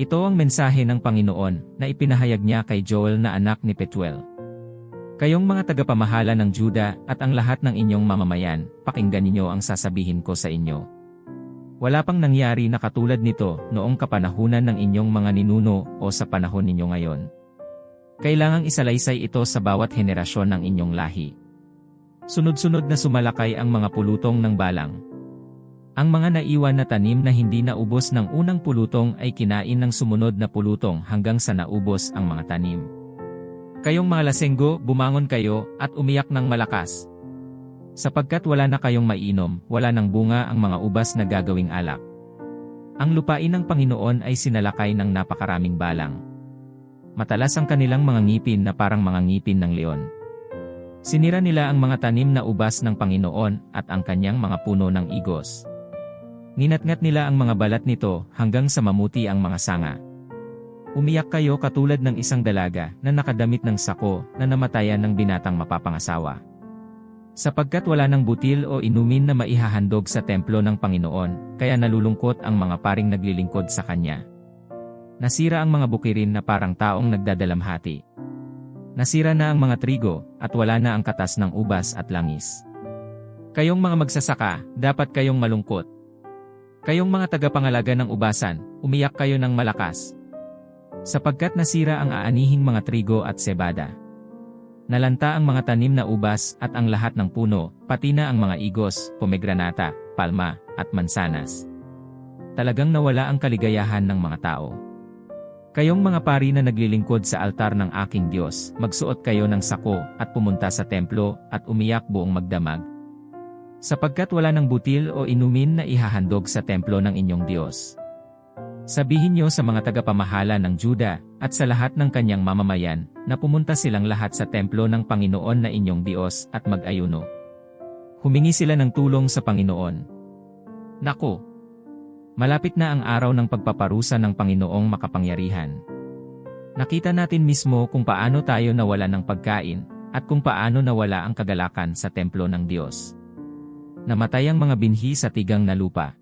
Ito ang mensahe ng Panginoon na ipinahayag niya kay Joel na anak ni Petuel. Kayong mga tagapamahala ng Juda at ang lahat ng inyong mamamayan, pakinggan ninyo ang sasabihin ko sa inyo. Wala pang nangyari na katulad nito noong kapanahunan ng inyong mga ninuno o sa panahon ninyo ngayon. Kailangang isalaysay ito sa bawat henerasyon ng inyong lahi. Sunod-sunod na sumalakay ang mga pulutong ng balang. Ang mga naiwan na tanim na hindi naubos ng unang pulutong ay kinain ng sumunod na pulutong hanggang sa naubos ang mga tanim. Kayong mga lasenggo, bumangon kayo at umiyak ng malakas. Sapagkat wala na kayong mainom, wala nang bunga ang mga ubas na gagawing alak. Ang lupain ng Panginoon ay sinalakay ng napakaraming balang. Matalas ang kanilang mga ngipin na parang mga ngipin ng leon. Sinira nila ang mga tanim na ubas ng Panginoon at ang kanyang mga puno ng igos. Ninatngat nila ang mga balat nito hanggang sa mamuti ang mga sanga. Umiyak kayo katulad ng isang dalaga na nakadamit ng sako na namatayan ng binatang mapapangasawa. Sapagkat wala ng butil o inumin na maihahandog sa templo ng Panginoon, kaya nalulungkot ang mga paring naglilingkod sa Kanya. Nasira ang mga bukirin na parang taong nagdadalamhati. Nasira na ang mga trigo, at wala na ang katas ng ubas at langis. Kayong mga magsasaka, dapat kayong malungkot. Kayong mga tagapangalaga ng ubasan, umiyak kayo ng malakas, sapagkat nasira ang aanihing mga trigo at sebada. Nalanta ang mga tanim na ubas at ang lahat ng puno, pati na ang mga igos, pomegranata, palma, at mansanas. Talagang nawala ang kaligayahan ng mga tao. Kayong mga pari na naglilingkod sa altar ng aking Diyos, magsuot kayo ng sako at pumunta sa templo at umiyak buong magdamag. Sapagkat wala ng butil o inumin na ihahandog sa templo ng inyong Diyos. Sabihin niyo sa mga tagapamahala ng Juda at sa lahat ng kanyang mamamayan na pumunta silang lahat sa templo ng Panginoon na inyong Diyos at mag-ayuno. Humingi sila ng tulong sa Panginoon. Nako! Malapit na ang araw ng pagpaparusa ng Panginoong makapangyarihan. Nakita natin mismo kung paano tayo nawala ng pagkain at kung paano nawala ang kagalakan sa templo ng Diyos. Namatay ang mga binhi sa tigang na lupa.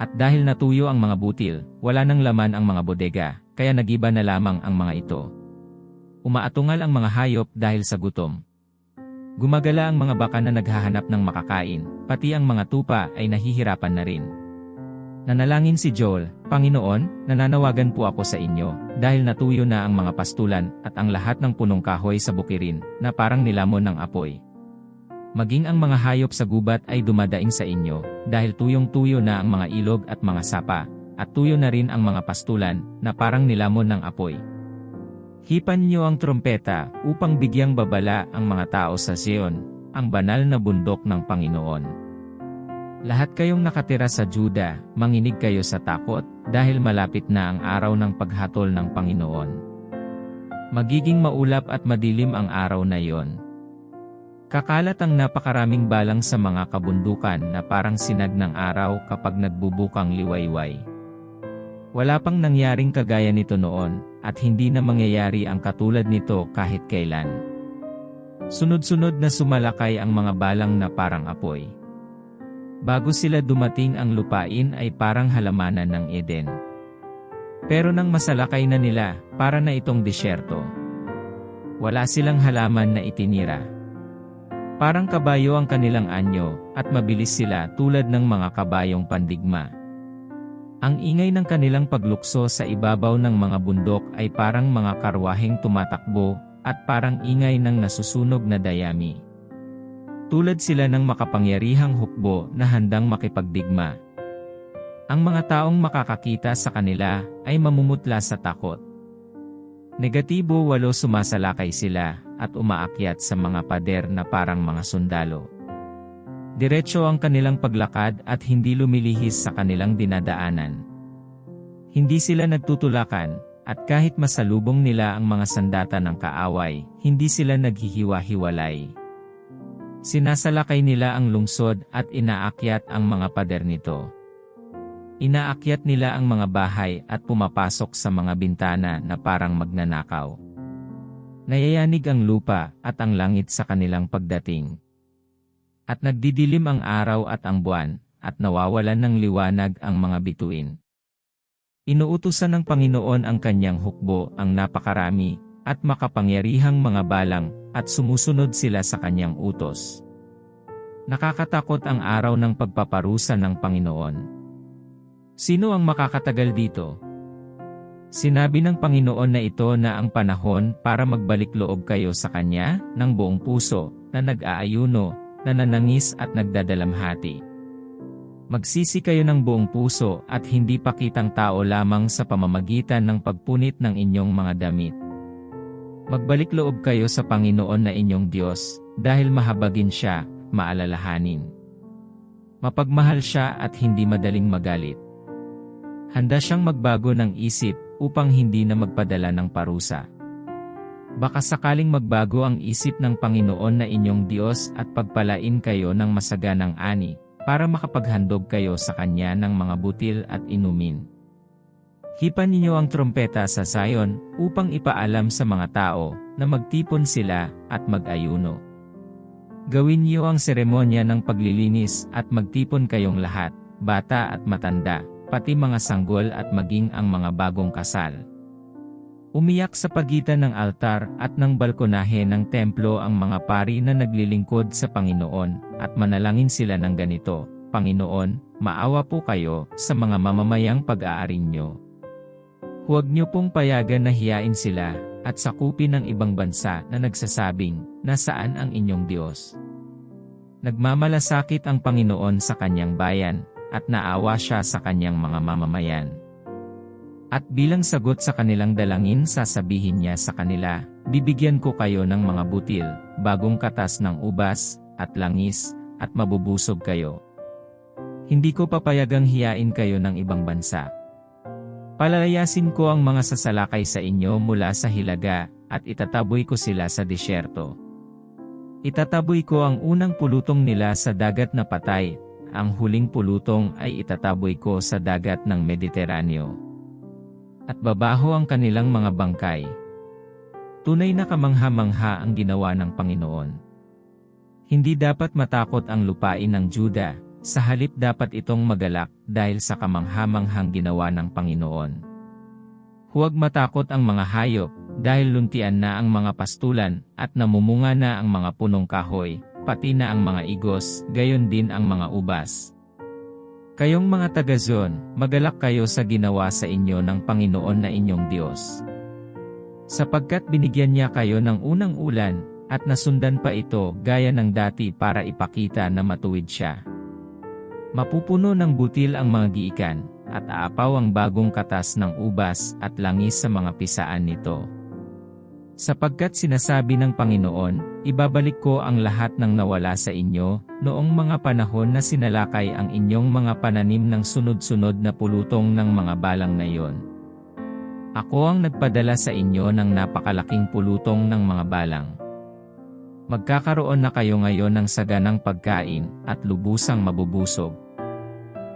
At dahil natuyo ang mga butil, wala nang laman ang mga bodega, kaya nagiba na lamang ang mga ito. Umaatungal ang mga hayop dahil sa gutom. Gumagala ang mga baka na naghahanap ng makakain, pati ang mga tupa ay nahihirapan na rin. Nanalangin si Joel, Panginoon, nananawagan po ako sa inyo, dahil natuyo na ang mga pastulan at ang lahat ng punong kahoy sa bukirin, na parang nilamon ng apoy. Maging ang mga hayop sa gubat ay dumadaing sa inyo, dahil tuyong-tuyo na ang mga ilog at mga sapa, at tuyo na rin ang mga pastulan, na parang nilamon ng apoy. Hipan niyo ang trompeta, upang bigyang babala ang mga tao sa Zion, ang banal na bundok ng Panginoon. Lahat kayong nakatira sa Juda, manginig kayo sa takot, dahil malapit na ang araw ng paghatol ng Panginoon. Magiging maulap at madilim ang araw na iyon, Kakalat ang napakaraming balang sa mga kabundukan na parang sinag ng araw kapag nagbubukang liwayway. Wala pang nangyaring kagaya nito noon, at hindi na mangyayari ang katulad nito kahit kailan. Sunod-sunod na sumalakay ang mga balang na parang apoy. Bago sila dumating ang lupain ay parang halamanan ng Eden. Pero nang masalakay na nila, para na itong disyerto. Wala silang halaman na itinira. Parang kabayo ang kanilang anyo, at mabilis sila tulad ng mga kabayong pandigma. Ang ingay ng kanilang paglukso sa ibabaw ng mga bundok ay parang mga karwaheng tumatakbo, at parang ingay ng nasusunog na dayami. Tulad sila ng makapangyarihang hukbo na handang makipagdigma. Ang mga taong makakakita sa kanila ay mamumutla sa takot. Negatibo walo sumasalakay sila, at umaakyat sa mga pader na parang mga sundalo. Diretso ang kanilang paglakad at hindi lumilihis sa kanilang dinadaanan. Hindi sila nagtutulakan, at kahit masalubong nila ang mga sandata ng kaaway, hindi sila naghihiwa-hiwalay. Sinasalakay nila ang lungsod at inaakyat ang mga pader nito. Inaakyat nila ang mga bahay at pumapasok sa mga bintana na parang magnanakaw. Nayayanig ang lupa at ang langit sa kanilang pagdating. At nagdidilim ang araw at ang buwan, at nawawalan ng liwanag ang mga bituin. Inuutusan ng Panginoon ang kanyang hukbo ang napakarami at makapangyarihang mga balang at sumusunod sila sa kanyang utos. Nakakatakot ang araw ng pagpaparusa ng Panginoon. Sino ang makakatagal dito? Sinabi ng Panginoon na ito na ang panahon para magbalik loob kayo sa Kanya ng buong puso, na nag-aayuno, nananangis at nagdadalamhati. Magsisi kayo ng buong puso at hindi pakitang tao lamang sa pamamagitan ng pagpunit ng inyong mga damit. Magbalik loob kayo sa Panginoon na inyong Diyos, dahil mahabagin siya, maalalahanin. Mapagmahal siya at hindi madaling magalit. Handa siyang magbago ng isip upang hindi na magpadala ng parusa. Baka sakaling magbago ang isip ng Panginoon na inyong Diyos at pagpalain kayo ng masaganang ani, para makapaghandog kayo sa Kanya ng mga butil at inumin. Hipan ninyo ang trompeta sa Zion upang ipaalam sa mga tao na magtipon sila at mag-ayuno. Gawin niyo ang seremonya ng paglilinis at magtipon kayong lahat, bata at matanda, pati mga sanggol at maging ang mga bagong kasal. Umiyak sa pagitan ng altar at ng balkonahe ng templo ang mga pari na naglilingkod sa Panginoon at manalangin sila ng ganito, Panginoon, maawa po kayo sa mga mamamayang pag-aaring nyo. Huwag niyo pong payagan na hiyain sila, at sakupin ng ibang bansa na nagsasabing, nasaan ang inyong Diyos? Nagmamalasakit ang Panginoon sa kanyang bayan, at naawa siya sa kanyang mga mamamayan. At bilang sagot sa kanilang dalangin sasabihin niya sa kanila, bibigyan ko kayo ng mga butil, bagong katas ng ubas, at langis, at mabubusog kayo. Hindi ko papayagang hiyain kayo ng ibang bansa. Palalayasin ko ang mga sasalakay sa inyo mula sa hilaga, at itataboy ko sila sa disyerto. Itataboy ko ang unang pulutong nila sa dagat na patay, ang huling pulutong ay itataboy ko sa dagat ng Mediteraneo. At babaho ang kanilang mga bangkay. Tunay na kamangha-mangha ang ginawa ng Panginoon. Hindi dapat matakot ang lupain ng Juda, sa halip dapat itong magalak dahil sa kamanghamanghang ginawa ng Panginoon. Huwag matakot ang mga hayop dahil luntian na ang mga pastulan at namumunga na ang mga punong kahoy, pati na ang mga igos, gayon din ang mga ubas. Kayong mga taga-Zon, magalak kayo sa ginawa sa inyo ng Panginoon na inyong Diyos. Sapagkat binigyan niya kayo ng unang ulan, at nasundan pa ito gaya ng dati para ipakita na matuwid siya. Mapupuno ng butil ang mga giikan, at aapaw ang bagong katas ng ubas at langis sa mga pisaan nito. Sapagkat sinasabi ng Panginoon, ibabalik ko ang lahat ng nawala sa inyo, noong mga panahon na sinalakay ang inyong mga pananim ng sunod-sunod na pulutong ng mga balang na iyon. Ako ang nagpadala sa inyo ng napakalaking pulutong ng mga balang. Magkakaroon na kayo ngayon ng saganang pagkain at lubusang mabubusog.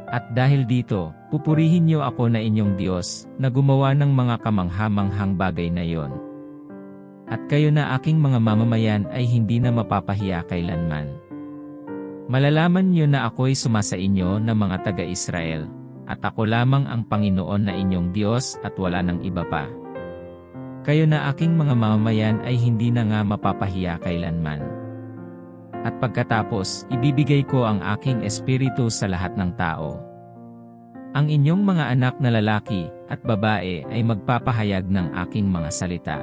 At dahil dito, pupurihin niyo ako na inyong Diyos, na gumawa ng mga kamanghamanghang bagay na iyon. At kayo na aking mga mamamayan ay hindi na mapapahiya kailanman. Malalaman niyo na ako'y sumasa inyo na mga taga-Israel, at ako lamang ang Panginoon na inyong Diyos at wala ng iba pa. Kayo na aking mga mamamayan ay hindi na nga mapapahiya kailanman. At pagkatapos, ibibigay ko ang aking espiritu sa lahat ng tao. Ang inyong mga anak na lalaki at babae ay magpapahayag ng aking mga salita.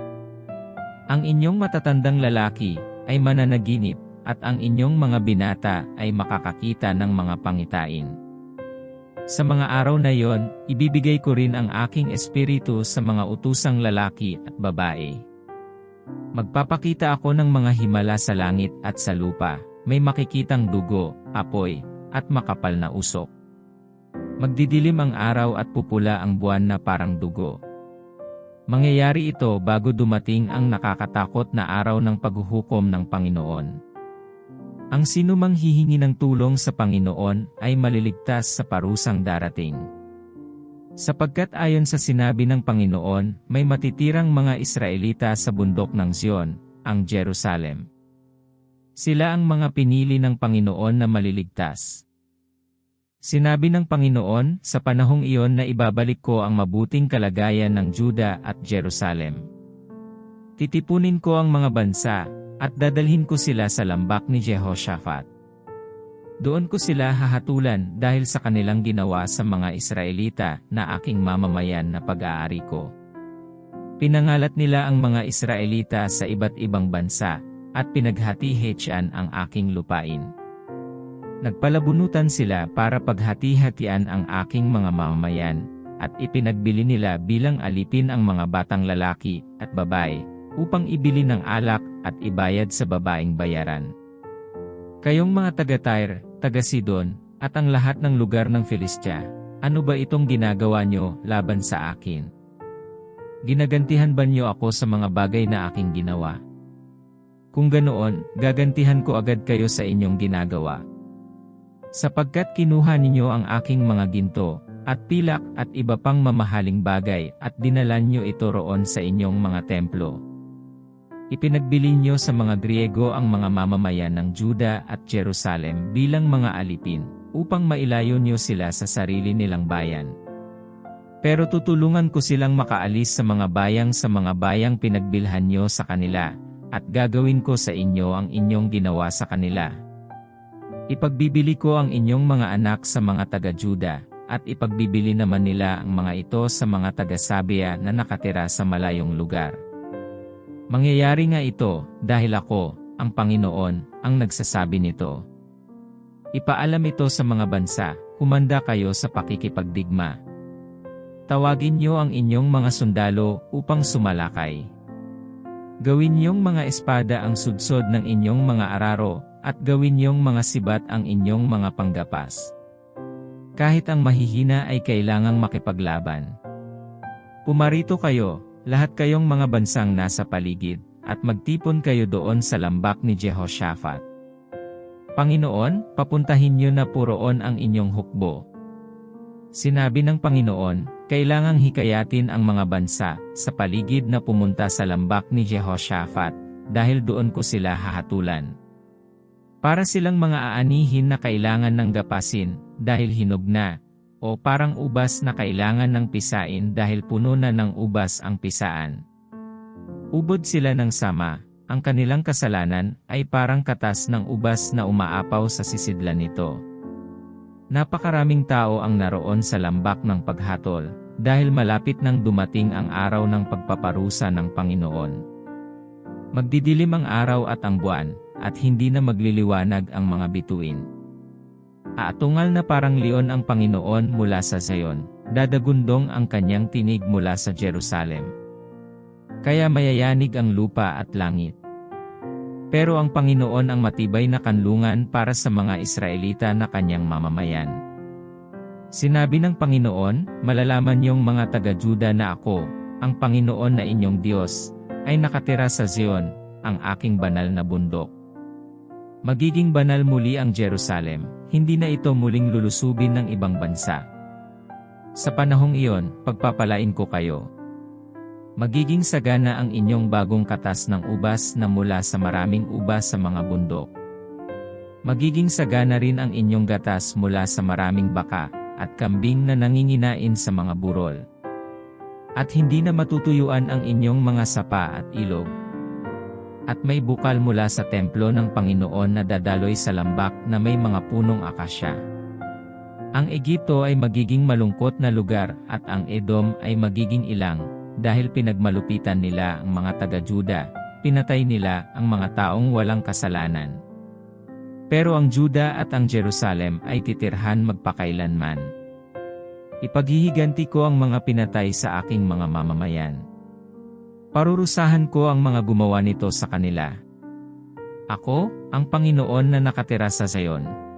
Ang inyong matatandang lalaki ay mananaginip at ang inyong mga binata ay makakakita ng mga pangitain. Sa mga araw na yon, ibibigay ko rin ang aking espiritu sa mga utusang lalaki at babae. Magpapakita ako ng mga himala sa langit at sa lupa, may makikitang dugo, apoy, at makapal na usok. Magdidilim ang araw at pupula ang buwan na parang dugo. Mangyayari ito bago dumating ang nakakatakot na araw ng paghuhukom ng Panginoon. Ang sinumang hihingi ng tulong sa Panginoon ay maliligtas sa parusang darating. Sapagkat ayon sa sinabi ng Panginoon, may matitirang mga Israelita sa bundok ng Zion, ang Jerusalem. Sila ang mga pinili ng Panginoon na maliligtas. Sinabi ng Panginoon, sa panahong iyon na ibabalik ko ang mabuting kalagayan ng Juda at Jerusalem. Titipunin ko ang mga bansa, at dadalhin ko sila sa lambak ni Jehoshaphat. Doon ko sila hahatulan dahil sa kanilang ginawa sa mga Israelita na aking mamamayan na pag-aari ko. Pinangalat nila ang mga Israelita sa iba't ibang bansa, at pinaghati-hetyan ang aking lupain. Nagpalabunutan sila para paghati-hatian ang aking mga mamamayan, at ipinagbili nila bilang alipin ang mga batang lalaki at babae, upang ibili ng alak at ibayad sa babaeng bayaran. Kayong mga taga-Tyre, taga-Sidon, at ang lahat ng lugar ng Filistia, ano ba itong ginagawa nyo laban sa akin? Ginagantihan ba niyo ako sa mga bagay na aking ginawa? Kung ganoon, gagantihan ko agad kayo sa inyong ginagawa. Sapagkat kinuha ninyo ang aking mga ginto, at pilak at iba pang mamahaling bagay at dinalan nyo ito roon sa inyong mga templo. Ipinagbili nyo sa mga Griego ang mga mamamayan ng Juda at Jerusalem bilang mga alipin, upang mailayo nyo sila sa sarili nilang bayan. Pero tutulungan ko silang makaalis sa mga bayang sa mga bayang pinagbilhan nyo sa kanila, at gagawin ko sa inyo ang inyong ginawa sa kanila. Ipagbibili ko ang inyong mga anak sa mga taga-Juda, at ipagbibili naman nila ang mga ito sa mga taga-Sabia na nakatira sa malayong lugar. Mangyayari nga ito, dahil ako, ang Panginoon, ang nagsasabi nito. Ipaalam ito sa mga bansa, humanda kayo sa pakikipagdigma. Tawagin niyo ang inyong mga sundalo upang sumalakay. Gawin niyong mga espada ang sudsod ng inyong mga araro, at gawin niyong mga sibat ang inyong mga panggapas. Kahit ang mahihina ay kailangang makipaglaban. Pumarito kayo, lahat kayong mga bansang nasa paligid, at magtipon kayo doon sa lambak ni Jehoshaphat. Panginoon, papuntahin niyo na puroon ang inyong hukbo. Sinabi ng Panginoon, kailangang hikayatin ang mga bansa sa paligid na pumunta sa lambak ni Jehoshaphat, dahil doon ko sila hahatulan. Para silang mga aanihin na kailangan ng gapasin, dahil hinog na, o parang ubas na kailangan ng pisain dahil puno na ng ubas ang pisaan. Ubod sila ng sama, ang kanilang kasalanan ay parang katas ng ubas na umaapaw sa sisidlan nito. Napakaraming tao ang naroon sa lambak ng paghatol, dahil malapit nang dumating ang araw ng pagpaparusa ng Panginoon. Magdidilim ang araw at ang buwan, at hindi na magliliwanag ang mga bituin. Aatungal na parang leon ang Panginoon mula sa Zion, dadagundong ang kanyang tinig mula sa Jerusalem. Kaya mayayanig ang lupa at langit. Pero ang Panginoon ang matibay na kanlungan para sa mga Israelita na kanyang mamamayan. Sinabi ng Panginoon, malalaman niyong mga taga-Juda na ako, ang Panginoon na inyong Diyos, ay nakatira sa Zion, ang aking banal na bundok. Magiging banal muli ang Jerusalem, hindi na ito muling lulusubin ng ibang bansa. Sa panahong iyon, pagpapalain ko kayo. Magiging sagana ang inyong bagong katas ng ubas na mula sa maraming ubas sa mga bundok. Magiging sagana rin ang inyong gatas mula sa maraming baka, at kambing na nanginginain sa mga burol. At hindi na matutuyuan ang inyong mga sapa at ilog, at may bukal mula sa templo ng Panginoon na dadaloy sa lambak na may mga punong akasya. Ang Egipto ay magiging malungkot na lugar at ang Edom ay magiging ilang, dahil pinagmalupitan nila ang mga taga-Juda, pinatay nila ang mga taong walang kasalanan. Pero ang Juda at ang Jerusalem ay titirhan magpakailanman. Ipaghihiganti ko ang mga pinatay sa aking mga mamamayan. Parurusahan ko ang mga gumawa nito sa kanila. Ako, ang Panginoon na nakatira sa Zion.